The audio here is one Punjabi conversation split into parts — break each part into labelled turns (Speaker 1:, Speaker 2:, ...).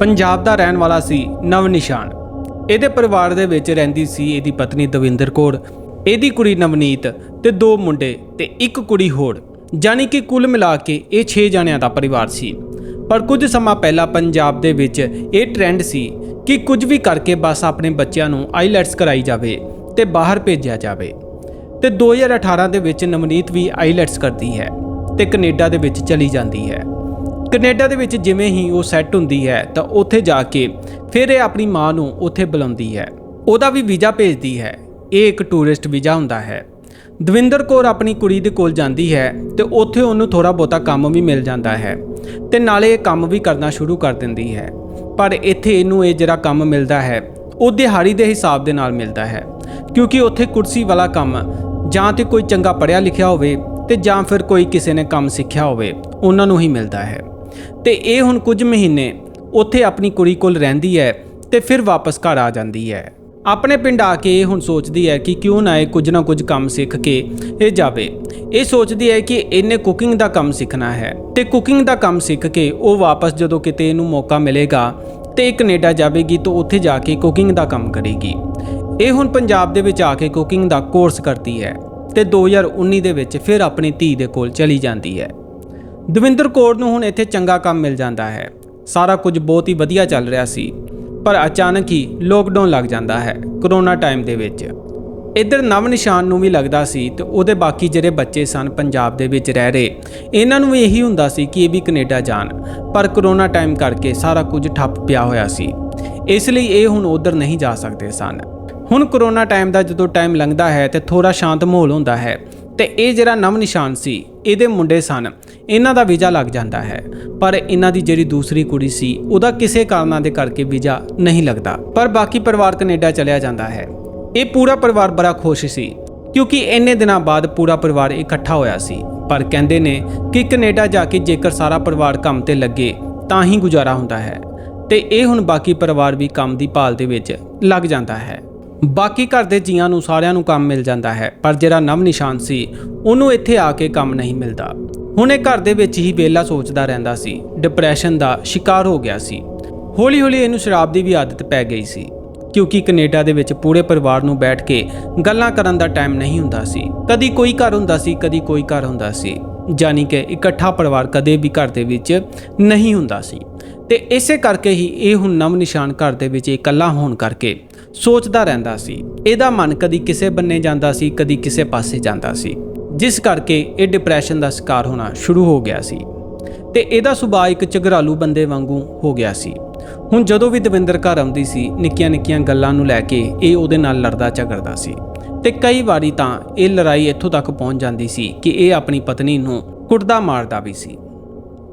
Speaker 1: ਪੰਜਾਬ ਦਾ ਰਹਿਣ ਵਾਲਾ ਸੀ ਨਵ ਨਿਸ਼ਾਨ। ਇਹਦੇ ਪਰਿਵਾਰ ਦੇ ਵਿੱਚ ਰਹਿੰਦੀ ਸੀ ਇਹਦੀ ਪਤਨੀ ਦਵਿੰਦਰ ਕੌਰ, ਇਹਦੀ ਕੁੜੀ ਨਵਨੀਤ ਤੇ ਦੋ ਮੁੰਡੇ ਤੇ ਇੱਕ ਕੁੜੀ ਹੋਰ ਜਾਨੀ ਕਿ ਕੁੱਲ ਮਿਲਾ ਕੇ ਇਹ 6 ਜਣਿਆਂ ਦਾ ਪਰਿਵਾਰ ਸੀ। ਪਰ ਕੁਝ ਸਮਾਂ ਪਹਿਲਾਂ ਪੰਜਾਬ ਦੇ ਵਿੱਚ ਇਹ ਟ੍ਰੈਂਡ ਸੀ ਕਿ ਕੁਝ ਵੀ ਕਰਕੇ ਬਸ ਆਪਣੇ ਬੱਚਿਆਂ ਨੂੰ ਆਈਲੈਟਸ ਕਰਾਈ ਜਾਵੇ ਤੇ ਬਾਹਰ ਭੇਜਿਆ ਜਾਵੇ। ਤੇ 2018 ਦੇ ਵਿੱਚ ਨਵਨੀਤ ਵੀ ਆਈਲੈਟਸ ਕਰਦੀ ਹੈ ਤੇ ਕੈਨੇਡਾ ਦੇ ਵਿੱਚ ਚਲੀ ਜਾਂਦੀ ਹੈ। ਕੈਨੇਡਾ ਦੇ ਵਿੱਚ ਜਿਵੇਂ ਹੀ ਉਹ ਸੈੱਟ ਹੁੰਦੀ ਹੈ, ਤਾਂ ਉੱਥੇ ਜਾ ਕੇ ਫਿਰ ਇਹ ਆਪਣੀ ਮਾਂ ਨੂੰ ਉੱਥੇ ਬੁਲਾਉਂਦੀ ਹੈ। ਉਹਦਾ ਵੀ ਵੀਜ਼ਾ ਭੇਜਦੀ ਹੈ। ਇਹ ਇੱਕ ਟੂਰਿਸਟ ਵੀਜ਼ਾ ਹੁੰਦਾ ਹੈ। ਦਵਿੰਦਰ ਕੌਰ ਆਪਣੀ ਕੁੜੀ ਦੇ ਕੋਲ ਜਾਂਦੀ ਹੈ ਤੇ ਉੱਥੇ ਉਹਨੂੰ ਥੋੜਾ ਬਹੁਤਾ ਕੰਮ ਵੀ ਮਿਲ ਜਾਂਦਾ ਹੈ ਤੇ ਨਾਲੇ ਇਹ ਕੰਮ ਵੀ ਕਰਨਾ ਸ਼ੁਰੂ ਕਰ ਦਿੰਦੀ ਹੈ। ਪਰ ਇੱਥੇ ਇਹਨੂੰ ਇਹ ਜਿਹੜਾ ਕੰਮ ਮਿਲਦਾ ਹੈ, ਉਹ ਦਿਹਾੜੀ ਦੇ ਹਿਸਾਬ ਦੇ ਨਾਲ ਮਿਲਦਾ ਹੈ। ਕਿਉਂਕਿ ਉੱਥੇ ਕੁਰਸੀ ਵਾਲਾ ਕੰਮ ਜਾਂ ਤੇ ਕੋਈ ਚੰਗਾ ਪੜ੍ਹਿਆ ਲਿਖਿਆ ਹੋਵੇ ਤੇ ਜਾਂ ਫਿਰ ਕੋਈ ਕਿਸੇ ਨੇ ਕੰਮ ਸਿੱਖਿਆ ਹੋਵੇ, ਉਹਨਾਂ ਨੂੰ ਹੀ ਮਿਲਦਾ ਹੈ। ਤੇ ਇਹ ਹੁਣ ਕੁਝ ਮਹੀਨੇ ਉੱਥੇ ਆਪਣੀ ਕੁੜੀ ਕੋਲ ਰਹਿੰਦੀ ਹੈ ਤੇ ਫਿਰ ਵਾਪਸ ਘਰ ਆ ਜਾਂਦੀ ਹੈ। ਆਪਣੇ ਪਿੰਡ ਆ ਕੇ ਇਹ ਹੁਣ ਸੋਚਦੀ ਹੈ ਕਿ ਕਿਉਂ ਨਾ ਇਹ ਕੁਝ ਨਾ ਕੁਝ ਕੰਮ ਸਿੱਖ ਕੇ ਇਹ ਜਾਵੇ। ਇਹ ਸੋਚਦੀ ਹੈ ਕਿ ਇਹਨੇ ਕੁਕਿੰਗ ਦਾ ਕੰਮ ਸਿੱਖਣਾ ਹੈ ਤੇ ਕੁਕਿੰਗ ਦਾ ਕੰਮ ਸਿੱਖ ਕੇ ਉਹ ਵਾਪਸ ਜਦੋਂ ਕਿਤੇ ਇਹਨੂੰ ਮੌਕਾ ਮਿਲੇਗਾ ਤੇ ਇਹ ਕੈਨੇਡਾ ਜਾਵੇਗੀ ਤਾਂ ਉੱਥੇ ਜਾ ਕੇ ਕੁਕਿੰਗ ਦਾ ਕੰਮ ਕਰੇਗੀ। ਇਹ ਹੁਣ ਪੰਜਾਬ ਦੇ ਵਿੱਚ ਆ ਕੇ ਕੁਕਿੰਗ ਦਾ ਕੋਰਸ ਕਰਦੀ ਹੈ ਤੇ 2019 ਦੇ ਵਿੱਚ ਫਿਰ ਆਪਣੀ ਧੀ ਦੇ ਕੋਲ ਚਲੀ ਜਾਂਦੀ ਹੈ। ਦਵਿੰਦਰ ਕੌਰ ਨੂੰ ਹੁਣ ਇੱਥੇ ਚੰਗਾ ਕੰਮ ਮਿਲ ਜਾਂਦਾ ਹੈ। ਸਾਰਾ ਕੁਝ ਬਹੁਤ ਹੀ ਵਧੀਆ ਚੱਲ ਰਿਹਾ ਸੀ, ਪਰ ਅਚਾਨਕ ਹੀ ਲੋਕਡਾਊਨ ਲੱਗ ਜਾਂਦਾ ਹੈ ਕਰੋਨਾ ਟਾਈਮ ਦੇ ਵਿੱਚ। ਇੱਧਰ ਨਵ ਨਿਸ਼ਾਨ ਨੂੰ ਵੀ ਲੱਗਦਾ ਸੀ ਤੇ ਉਹਦੇ ਬਾਕੀ ਜਿਹੜੇ ਬੱਚੇ ਸਨ ਪੰਜਾਬ ਦੇ ਵਿੱਚ ਰਹਿ ਰਹੇ, ਇਹਨਾਂ ਨੂੰ ਵੀ ਇਹੀ ਹੁੰਦਾ ਸੀ ਕਿ ਇਹ ਵੀ ਕੈਨੇਡਾ ਜਾਣ, ਪਰ ਕਰੋਨਾ ਟਾਈਮ ਕਰਕੇ ਸਾਰਾ ਕੁਝ ਠੱਪ ਪਿਆ ਹੋਇਆ ਸੀ। ਇਸ ਲਈ ਇਹ ਹੁਣ ਉਧਰ ਨਹੀਂ ਜਾ ਸਕਦੇ ਸਨ। ਹੁਣ ਕਰੋਨਾ ਟਾਈਮ ਦਾ ਜਦੋਂ ਟਾਈਮ ਲੰਘਦਾ ਹੈ ਤੇ ਥੋੜਾ ਸ਼ਾਂਤ ਮਾਹੌਲ ਹੁੰਦਾ ਹੈ ਤੇ ਇਹ ਜਿਹੜਾ ਨਵ ਨਿਸ਼ਾਨ ਸੀ, ਇਹਦੇ ਮੁੰਡੇ ਸਨ। ਇਹਨਾਂ ਦਾ ਵੀਜ਼ਾ ਲੱਗ ਜਾਂਦਾ ਹੈ। ਪਰ ਇਹਨਾਂ ਦੀ ਜਿਹੜੀ ਦੂਸਰੀ ਕੁੜੀ ਸੀ, ਉਹਦਾ ਕਿਸੇ ਕਾਰਨਾਂ ਦੇ ਕਰਕੇ ਵੀਜ਼ਾ ਨਹੀਂ ਲੱਗਦਾ। ਪਰ ਬਾਕੀ ਪਰਿਵਾਰ ਕੈਨੇਡਾ ਚਲਿਆ ਜਾਂਦਾ ਹੈ। ਇਹ ਪੂਰਾ ਪਰਿਵਾਰ ਬੜਾ ਖੁਸ਼ ਸੀ, ਕਿਉਂਕਿ ਇੰਨੇ ਦਿਨਾਂ ਬਾਅਦ ਪੂਰਾ ਪਰਿਵਾਰ ਇਕੱਠਾ ਹੋਇਆ ਸੀ। ਪਰ ਕਹਿੰਦੇ ਨੇ ਕਿ ਕੈਨੇਡਾ ਜਾ ਕੇ ਜੇਕਰ ਸਾਰਾ ਪਰਿਵਾਰ ਕੰਮ ਤੇ ਲੱਗੇ, ਤਾਂ ਹੀ ਗੁਜ਼ਾਰਾ ਹੁੰਦਾ ਹੈ। ਤੇ ਇਹ ਹੁਣ ਬਾਕੀ ਪਰਿਵਾਰ ਵੀ ਕੰਮ ਦੀ ਭਾਲ ਦੇ ਵਿੱਚ ਲੱਗ ਜਾਂਦਾ ਹੈ। ਬਾਕੀ ਘਰ ਦੇ ਜੀਆਂ ਨੂੰ ਸਾਰਿਆਂ ਨੂੰ ਕੰਮ ਮਿਲ ਜਾਂਦਾ ਹੈ, ਪਰ ਜਿਹੜਾ ਨਵ ਨਿਸ਼ਾਨ ਸੀ, ਉਹਨੂੰ ਇੱਥੇ ਆ ਕੇ ਕੰਮ ਨਹੀਂ ਮਿਲਦਾ। ਹੁਣ ਇਹ ਘਰ ਦੇ ਵਿੱਚ ਹੀ ਵਿਹਲਾ ਸੋਚਦਾ ਰਹਿੰਦਾ ਸੀ ਡਿਪਰੈਸ਼ਨ ਦਾ ਸ਼ਿਕਾਰ ਹੋ ਗਿਆ ਸੀ। ਹੌਲੀ-ਹੌਲੀ ਇਹਨੂੰ ਸ਼ਰਾਬ ਦੀ ਵੀ ਆਦਤ ਪੈ ਗਈ ਸੀ, ਕਿਉਂਕਿ ਕੈਨੇਡਾ ਦੇ ਵਿੱਚ ਪੂਰੇ ਪਰਿਵਾਰ ਨੂੰ ਬੈਠ ਕੇ ਗੱਲਾਂ ਕਰਨ ਦਾ ਟਾਈਮ ਨਹੀਂ ਹੁੰਦਾ ਸੀ। ਕਦੀ ਕੋਈ ਘਰ ਹੁੰਦਾ ਸੀ, ਕਦੀ ਕੋਈ ਘਰ ਹੁੰਦਾ ਸੀ ਜਾਨੀ ਕਿ ਇਕੱਠਾ ਪਰਿਵਾਰ ਕਦੇ ਵੀ ਘਰ ਦੇ ਵਿੱਚ ਨਹੀਂ ਹੁੰਦਾ ਸੀ। ਤੇ ਇਸੇ ਕਰਕੇ ਹੀ ਇਹ ਹੁਣ ਨਵ ਨਿਸ਼ਾਨ ਘਰ ਦੇ ਵਿੱਚ ਇਕੱਲਾ ਹੋਣ ਕਰਕੇ ਸੋਚਦਾ ਰਹਿੰਦਾ ਸੀ। ਇਹਦਾ ਮਨ ਕਦੀ ਕਿਸੇ ਬੰਨੇ ਜਾਂਦਾ ਸੀ, ਕਦੀ ਕਿਸੇ ਪਾਸੇ ਜਾਂਦਾ ਸੀ। ਜਿਸ ਕਰਕੇ ਇਹ ਡਿਪਰੈਸ਼ਨ ਦਾ ਸ਼ਿਕਾਰ ਹੋਣਾ ਸ਼ੁਰੂ ਹੋ ਗਿਆ ਸੀ। ਤੇ ਇਹਦਾ ਸੁਭਾਅ ਇੱਕ ਝਗੜਾਲੂ ਬੰਦੇ ਵਾਂਗੂ ਹੋ ਗਿਆ ਸੀ। ਹੁਣ ਜਦੋਂ ਵੀ ਦਵਿੰਦਰ ਘਰ ਆਉਂਦੀ ਸੀ, ਨਿੱਕੀਆਂ-ਨਿੱਕੀਆਂ ਗੱਲਾਂ ਨੂੰ ਲੈ ਕੇ ਇਹ ਉਹਦੇ ਨਾਲ ਲੜਦਾ ਝਗੜਦਾ ਸੀ। ਤੇ ਕਈ ਵਾਰੀ ਤਾਂ ਇਹ ਲੜਾਈ ਇੱਥੋਂ ਤੱਕ ਪਹੁੰਚ ਜਾਂਦੀ ਸੀ ਕਿ ਇਹ ਆਪਣੀ ਪਤਨੀ ਨੂੰ ਕੁੱਟਦਾ ਮਾਰਦਾ ਵੀ ਸੀ।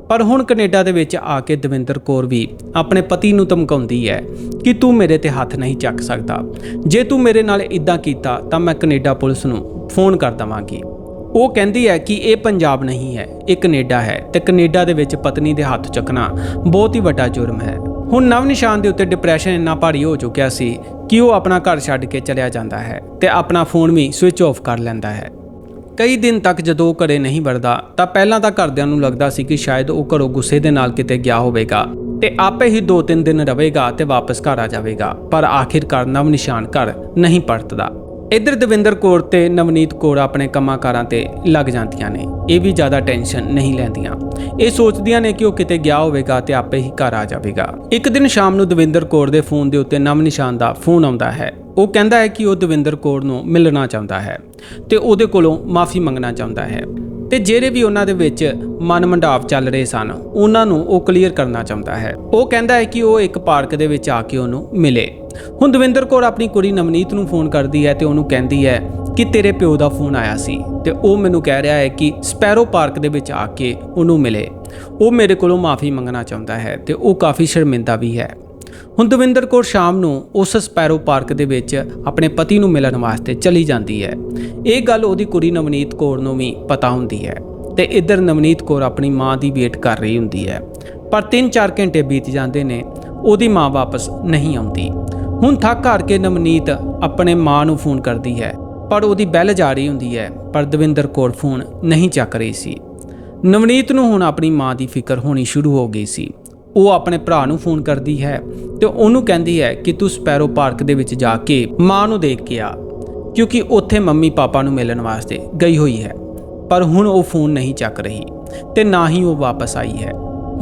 Speaker 1: ਪਰ ਹੁਣ ਕੈਨੇਡਾ ਦੇ ਵਿੱਚ ਆ ਕੇ ਦਵਿੰਦਰ ਕੌਰ ਵੀ ਆਪਣੇ ਪਤੀ ਨੂੰ ਧਮਕਾਉਂਦੀ ਹੈ ਕਿ ਤੂੰ ਮੇਰੇ ਤੇ ਹੱਥ ਨਹੀਂ ਚੱਕ ਸਕਦਾ। ਜੇ ਤੂੰ ਮੇਰੇ ਨਾਲ ਇਦਾਂ ਕੀਤਾ, ਤਾਂ ਮੈਂ ਕੈਨੇਡਾ ਪੁਲਿਸ ਨੂੰ ਫੋਨ ਕਰ ਦਵਾਂਗੀ। ਉਹ ਕਹਿੰਦੀ ਹੈ ਕਿ ਇਹ ਪੰਜਾਬ ਨਹੀਂ ਹੈ, ਇਹ ਕੈਨੇਡਾ ਹੈ ਤੇ ਕੈਨੇਡਾ ਦੇ ਵਿੱਚ ਪਤਨੀ ਦੇ ਹੱਥ ਚੱਕਣਾ ਬਹੁਤ ਹੀ ਵੱਡਾ ਜੁਰਮ ਹੈ। ਹੁਣ ਨਵ ਨਿਸ਼ਾਨ ਦੇ ਉੱਤੇ ਡਿਪਰੈਸ਼ਨ ਇੰਨਾ ਭਾਰੀ ਹੋ ਚੁੱਕਿਆ ਸੀ ਕਿ ਉਹ ਆਪਣਾ ਘਰ ਛੱਡ ਕੇ ਚਲਿਆ ਜਾਂਦਾ ਹੈ ਤੇ ਆਪਣਾ ਫੋਨ ਵੀ ਸਵਿਚ ਆਫ ਕਰ ਲੈਂਦਾ ਹੈ। ਕਈ ਦਿਨ ਤੱਕ ਜਦੋਂ ਉਹ ਘਰੇ ਨਹੀਂ ਵੜਦਾ, ਤਾਂ ਪਹਿਲਾਂ ਤਾਂ ਘਰਦਿਆਂ ਨੂੰ ਲੱਗਦਾ ਸੀ ਕਿ ਸ਼ਾਇਦ ਉਹ ਘਰੋਂ ਗੁੱਸੇ ਦੇ ਨਾਲ ਕਿਤੇ ਗਿਆ ਹੋਵੇਗਾ ਤੇ ਆਪੇ ਹੀ 2-3 ਦਿਨ ਰਹੇਗਾ ਤੇ ਵਾਪਸ ਘਰ ਆ ਜਾਵੇਗਾ, ਪਰ ਆਖਿਰਕਾਰ ਨਵ ਨਿਸ਼ਾਨ ਘਰ ਨਹੀਂ ਪਰਤਦਾ। ਇੱਧਰ ਦਵਿੰਦਰ ਕੌਰ ਤੇ ਨਵਨੀਤ ਕੌਰ ਆਪਣੇ ਕੰਮਾਂ ਕਾਰਾਂ ਤੇ ਲੱਗ ਜਾਂਦੀਆਂ ਨੇ। ਇਹ ਵੀ ਜ਼ਿਆਦਾ ਟੈਨਸ਼ਨ ਨਹੀਂ ਲੈਂਦੀਆਂ। ਇਹ ਸੋਚਦੀਆਂ ਨੇ ਕਿ ਉਹ ਕਿਤੇ ਗਿਆ ਹੋਵੇਗਾ ਤੇ ਆਪੇ ਹੀ ਘਰ ਆ ਜਾਵੇਗਾ। ਇੱਕ ਦਿਨ ਸ਼ਾਮ ਨੂੰ ਦਵਿੰਦਰ ਕੌਰ ਦੇ ਫੋਨ ਦੇ ਉੱਤੇ ਨਵ ਨਿਸ਼ਾਨ ਦਾ ਫੋਨ ਆਉਂਦਾ ਹੈ। ਉਹ ਕਹਿੰਦਾ ਹੈ ਕਿ ਉਹ ਦਵਿੰਦਰ ਕੌਰ ਨੂੰ ਮਿਲਣਾ ਚਾਹੁੰਦਾ ਹੈ ਤੇ ਉਹਦੇ ਕੋਲੋਂ ਮਾਫੀ ਮੰਗਣਾ ਚਾਹੁੰਦਾ ਹੈ। ਤੇ ਜਿਹੜੇ ਵੀ ਉਹਨਾਂ ਦੇ ਵਿੱਚ ਮਨ ਮੰਡਾਵ ਚੱਲ ਰਹੇ ਸਨ, ਉਹਨਾਂ ਨੂੰ ਉਹ ਕਲੀਅਰ ਕਰਨਾ ਚਾਹੁੰਦਾ ਹੈ। ਉਹ ਕਹਿੰਦਾ ਹੈ ਕਿ ਉਹ ਇੱਕ ਪਾਰਕ ਦੇ ਵਿੱਚ ਆ ਕੇ ਉਹਨੂੰ ਮਿਲੇ। ਹੁਣ ਦਵਿੰਦਰ ਕੌਰ ਆਪਣੀ ਕੁੜੀ ਨਵਨੀਤ ਨੂੰ ਫੋਨ ਕਰਦੀ ਹੈ ਤੇ ਉਹਨੂੰ ਕਹਿੰਦੀ ਹੈ ਕਿ ਤੇਰੇ ਪਿਓ ਦਾ ਫੋਨ ਆਇਆ ਸੀ ਤੇ ਉਹ ਮੈਨੂੰ ਕਹਿ ਰਿਹਾ ਹੈ ਕਿ ਸਪੈਰੋ ਪਾਰਕ ਦੇ ਵਿੱਚ ਆ ਕੇ ਉਹਨੂੰ ਮਿਲੇ। ਉਹ ਮੇਰੇ ਕੋਲੋਂ ਮਾਫੀ ਮੰਗਣਾ ਚਾਹੁੰਦਾ ਹੈ ਤੇ ਉਹ ਕਾਫੀ ਸ਼ਰਮਿੰਦਾ ਵੀ ਹੈ। ਹੁਣ ਦਵਿੰਦਰ ਕੌਰ ਸ਼ਾਮ ਨੂੰ ਉਸ ਸਪੈਰੋ ਪਾਰਕ ਦੇ ਵਿੱਚ ਆਪਣੇ ਪਤੀ ਨੂੰ ਮਿਲਣ ਵਾਸਤੇ ਚਲੀ ਜਾਂਦੀ ਹੈ। ਇਹ ਗੱਲ ਉਹਦੀ ਕੁੜੀ ਨਵਨੀਤ ਕੌਰ ਨੂੰ ਵੀ ਪਤਾ ਹੁੰਦੀ ਹੈ ਤੇ ਇੱਧਰ ਨਵਨੀਤ ਕੌਰ ਆਪਣੀ ਮਾਂ ਦੀ ਵੇਟ ਕਰ ਰਹੀ ਹੁੰਦੀ ਹੈ। ਪਰ 3-4 ਘੰਟੇ ਬੀਤ ਜਾਂਦੇ ਨੇ, ਉਹਦੀ ਮਾਂ ਵਾਪਸ ਨਹੀਂ ਆਉਂਦੀ। ਹੁਣ ਥੱਕ ਹਾਰ ਕੇ ਨਵਨੀਤ ਆਪਣੇ ਮਾਂ ਨੂੰ ਫੋਨ ਕਰਦੀ ਹੈ, ਪਰ ਉਹਦੀ ਬੈਲ ਜਾ ਰਹੀ ਹੁੰਦੀ ਹੈ, ਪਰ ਦਵਿੰਦਰ ਕੌਰ ਫੋਨ ਨਹੀਂ ਚੱਕ ਰਹੀ ਸੀ। ਨਵਨੀਤ ਨੂੰ ਹੁਣ ਆਪਣੀ ਮਾਂ ਦੀ ਫਿਕਰ ਹੋਣੀ ਸ਼ੁਰੂ ਹੋ ਗਈ ਸੀ। ਉਹ ਆਪਣੇ ਭਰਾ ਨੂੰ ਫੋਨ ਕਰਦੀ ਹੈ ਤੇ ਉਹਨੂੰ ਕਹਿੰਦੀ ਹੈ ਕਿ ਤੂੰ ਸਪੈਰੋ ਪਾਰਕ ਦੇ ਵਿੱਚ ਜਾ ਕੇ ਮਾਂ ਨੂੰ ਦੇਖ ਕੇ ਆ, ਕਿਉਂਕਿ ਉੱਥੇ ਮੰਮੀ ਪਾਪਾ ਨੂੰ ਮਿਲਣ ਵਾਸਤੇ ਗਈ ਹੋਈ ਹੈ। ਪਰ ਹੁਣ ਉਹ ਫੋਨ ਨਹੀਂ ਚੱਕ ਰਹੀ ਤੇ ਨਾ ਹੀ ਉਹ ਵਾਪਸ ਆਈ ਹੈ।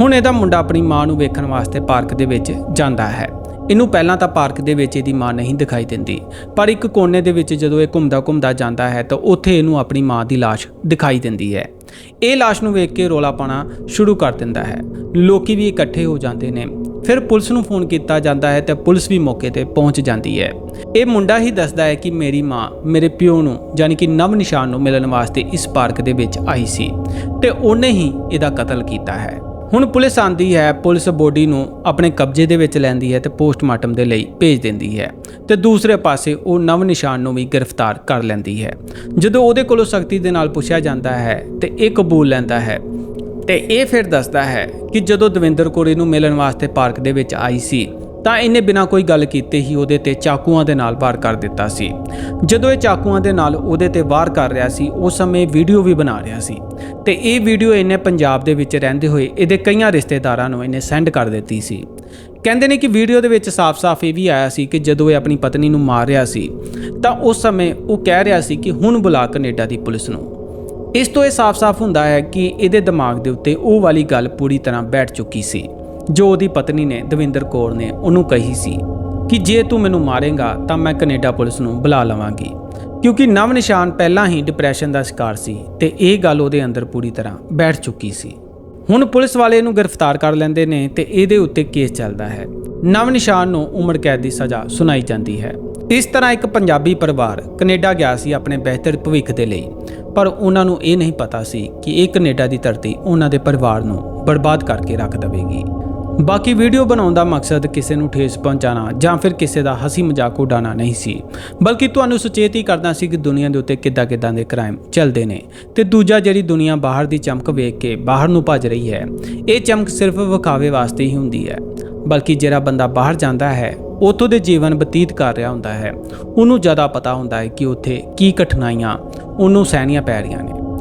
Speaker 1: ਹੁਣ ਇਹਦਾ ਮੁੰਡਾ ਆਪਣੀ ਮਾਂ ਨੂੰ ਵੇਖਣ ਵਾਸਤੇ ਪਾਰਕ ਦੇ ਵਿੱਚ ਜਾਂਦਾ ਹੈ। ਇਹਨੂੰ ਪਹਿਲਾਂ ਤਾਂ ਪਾਰਕ ਦੇ ਵਿੱਚ ਇਹਦੀ ਮਾਂ ਨਹੀਂ ਦਿਖਾਈ ਦਿੰਦੀ, ਪਰ ਇੱਕ ਕੋਨੇ ਦੇ ਵਿੱਚ ਜਦੋਂ ਇਹ ਘੁੰਮਦਾ ਘੁੰਮਦਾ ਜਾਂਦਾ ਹੈ ਤਾਂ ਉੱਥੇ ਇਹਨੂੰ ਆਪਣੀ ਮਾਂ ਦੀ ਲਾਸ਼ ਦਿਖਾਈ ਦਿੰਦੀ ਹੈ। ਇਹ ਲਾਸ਼ ਨੂੰ ਵੇਖ ਕੇ ਰੋਲਾ ਪਾਣਾ ਸ਼ੁਰੂ ਕਰ ਦਿੰਦਾ ਹੈ। ਲੋਕੀ ਵੀ ਇਕੱਠੇ ਹੋ ਜਾਂਦੇ ਨੇ। ਫਿਰ ਪੁਲਿਸ ਨੂੰ ਫੋਨ ਕੀਤਾ ਜਾਂਦਾ ਹੈ ਤੇ ਪੁਲਿਸ ਵੀ ਮੌਕੇ ਤੇ ਪਹੁੰਚ ਜਾਂਦੀ ਹੈ। ਇਹ ਮੁੰਡਾ ਹੀ ਦੱਸਦਾ ਹੈ ਕਿ ਮੇਰੀ ਮਾਂ ਮੇਰੇ ਪਿਓ ਨੂੰ ਯਾਨੀ ਕਿ ਨਵ ਨਿਸ਼ਾਨ ਨੂੰ ਮਿਲਣ ਵਾਸਤੇ ਇਸ ਪਾਰਕ ਦੇ ਵਿੱਚ ਆਈ ਸੀ ਤੇ ਉਹਨੇ ਹੀ ਇਹਦਾ ਕਤਲ ਕੀਤਾ ਹੈ। ਹੁਣ ਪੁਲਿਸ ਆਂਦੀ ਹੈ, ਪੁਲਿਸ ਬੋਡੀ ਨੂੰ ਆਪਣੇ ਕਬਜ਼ੇ ਦੇ ਵਿੱਚ ਲੈਂਦੀ ਹੈ ਤੇ ਪੋਸਟਮਾਰਟਮ ਦੇ ਲਈ ਭੇਜ ਦਿੰਦੀ ਹੈ ਤੇ ਦੂਸਰੇ ਪਾਸੇ ਉਹ ਨਵ ਨਿਸ਼ਾਨ ਨੂੰ ਵੀ ਗ੍ਰਿਫਤਾਰ ਕਰ ਲੈਂਦੀ ਹੈ। ਜਦੋਂ ਉਹਦੇ ਕੋਲੋਂ ਸਖਤੀ ਦੇ ਨਾਲ ਪੁੱਛਿਆ ਜਾਂਦਾ ਹੈ ਤੇ ਇਹ ਕਬੂਲ ਲੈਂਦਾ ਹੈ ਤੇ ਇਹ ਫਿਰ ਦੱਸਦਾ ਹੈ ਕਿ ਜਦੋਂ ਦਵਿੰਦਰ ਕੌਰ ਇਹਨੂੰ ਮਿਲਣ ਵਾਸਤੇ ਪਾਰਕ ਦੇ ਵਿੱਚ ਆਈ ਸੀ ਤਾਂ ਇਹਨੇ ਬਿਨਾਂ ਕੋਈ ਗੱਲ ਕੀਤੇ ਹੀ ਉਹਦੇ ਤੇ ਚਾਕੂਆਂ ਦੇ ਨਾਲ ਵਾਰ ਕਰ ਦਿੱਤਾ ਸੀ। ਜਦੋਂ ਇਹ ਚਾਕੂਆਂ ਦੇ ਨਾਲ ਉਹਦੇ ਤੇ ਵਾਰ ਕਰ ਰਿਹਾ ਸੀ, ਉਸ ਸਮੇਂ ਵੀਡੀਓ ਵੀ ਬਣਾ ਰਿਹਾ ਸੀ। ਤੇ ਇਹ ਵੀਡੀਓ ਇਹਨੇ ਪੰਜਾਬ ਦੇ ਵਿੱਚ ਰਹਿੰਦੇ ਹੋਏ ਇਹਦੇ ਕਈਆਂ ਰਿਸ਼ਤੇਦਾਰਾਂ ਨੂੰ ਇਹਨੇ ਸੈਂਡ ਕਰ ਦਿੱਤੀ ਸੀ। ਕਹਿੰਦੇ ਨੇ ਕਿ ਵੀਡੀਓ ਦੇ ਵਿੱਚ ਸਾਫ਼-ਸਾਫ਼ ਇਹ ਵੀ ਆਇਆ ਸੀ ਕਿ ਜਦੋਂ ਇਹ ਆਪਣੀ ਪਤਨੀ ਨੂੰ ਮਾਰ ਰਿਹਾ ਸੀ, ਤਾਂ ਉਸ ਸਮੇਂ ਉਹ ਕਹਿ ਰਿਹਾ ਸੀ ਕਿ ਹੁਣ ਬੁਲਾ ਕੈਨੇਡਾ ਦੀ ਪੁਲਿਸ ਨੂੰ। ਇਸ ਤੋਂ ਇਹ ਸਾਫ਼-ਸਾਫ਼ ਹੁੰਦਾ ਹੈ ਕਿ ਇਹਦੇ ਦਿਮਾਗ ਦੇ ਉੱਤੇ ਉਹ ਵਾਲੀ ਗੱਲ ਪੂਰੀ ਤਰ੍ਹਾਂ ਬੈਠ ਚੁੱਕੀ ਸੀ। ਜੋ ਉਹਦੀ ਪਤਨੀ ਨੇ ਦਵਿੰਦਰ ਕੌਰ ਨੇ ਉਹਨੂੰ ਕਹੀ ਸੀ ਕਿ ਜੇ ਤੂੰ ਮੈਨੂੰ ਮਾਰੇਗਾ ਤਾਂ ਮੈਂ ਕੈਨੇਡਾ ਪੁਲਿਸ ਨੂੰ ਬੁਲਾ ਲਵਾਂਗੀ। ਕਿਉਂਕਿ ਨਵ ਨਿਸ਼ਾਨ ਪਹਿਲਾਂ ਹੀ ਡਿਪਰੈਸ਼ਨ ਦਾ ਸ਼ਿਕਾਰ ਸੀ ਤੇ ਇਹ ਗੱਲ ਉਹਦੇ ਅੰਦਰ ਪੂਰੀ ਤਰ੍ਹਾਂ ਬੈਠ ਚੁੱਕੀ ਸੀ। ਹੁਣ ਪੁਲਿਸ ਵਾਲੇ ਇਹਨੂੰ ਗ੍ਰਿਫਤਾਰ ਕਰ ਲੈਂਦੇ ਨੇ ਤੇ ਇਹਦੇ ਉੱਤੇ ਕੇਸ ਚੱਲਦਾ ਹੈ। ਨਵ ਨਿਸ਼ਾਨ ਨੂੰ ਉਮਰ ਕੈਦ ਦੀ ਸਜ਼ਾ ਸੁਣਾਈ ਜਾਂਦੀ ਹੈ। ਇਸ ਤਰ੍ਹਾਂ ਇੱਕ ਪੰਜਾਬੀ ਪਰਿਵਾਰ ਕੈਨੇਡਾ ਗਿਆ ਸੀ ਆਪਣੇ ਬਿਹਤਰ ਭਵਿੱਖ ਦੇ ਲਈ। ਪਰ ਉਹਨਾਂ ਨੂੰ ਇਹ ਨਹੀਂ ਪਤਾ ਸੀ ਕਿ ਇਹ ਕੈਨੇਡਾ ਦੀ ਧਰਤੀ ਉਹਨਾਂ ਦੇ ਪਰਿਵਾਰ ਨੂੰ ਬਰਬਾਦ ਕਰਕੇ ਰੱਖ ਦੇਵੇਗੀ। ਬਾਕੀ ਵੀਡੀਓ ਬਣਾਉਣ ਦਾ ਮਕਸਦ ਕਿਸੇ ਨੂੰ ਠੇਸ ਪਹੁੰਚਾਉਣਾ ਜਾਂ ਫਿਰ ਕਿਸੇ ਦਾ ਹਸੀ ਮਜ਼ਾਕ ਉਡਾਉਣਾ ਨਹੀਂ ਸੀ। ਬਲਕਿ ਤੁਹਾਨੂੰ ਸੁਚੇਤ ਹੀ ਕਰਦਾ ਸੀ ਕਿ ਦੁਨੀਆ ਦੇ ਉੱਤੇ ਕਿੱਦਾਂ ਕਿੱਦਾਂ ਦੇ ਕ੍ਰਾਈਮ ਚੱਲਦੇ ਨੇ ਤੇ ਦੂਜਾ ਜਿਹੜੀ ਦੁਨੀਆ ਬਾਹਰ ਦੀ ਚਮਕ ਵੇਖ ਕੇ ਬਾਹਰ ਨੂੰ ਭੱਜ ਰਹੀ ਹੈ, ਇਹ ਚਮਕ ਸਿਰਫ ਵਿਖਾਵੇ ਵਾਸਤੇ ਹੀ ਹੁੰਦੀ ਹੈ। ਬਲਕਿ ਜਿਹੜਾ ਬੰਦਾ ਬਾਹਰ ਜਾਂਦਾ ਹੈ, ਉਥੋਂ ਦੇ ਜੀਵਨ ਬਤੀਤ ਕਰ ਰਿਹਾ ਹੁੰਦਾ ਹੈ, ਉਹਨੂੰ ਜ਼ਿਆਦਾ ਪਤਾ ਹੁੰਦਾ ਹੈ ਕਿ ਉੱਥੇ ਕੀ ਕਠਿਨਾਈਆਂ, ਉਹਨੂੰ ਸਹਿਣੀਆਂ ਪੈ ਰਹੀਆਂ ਨੇ।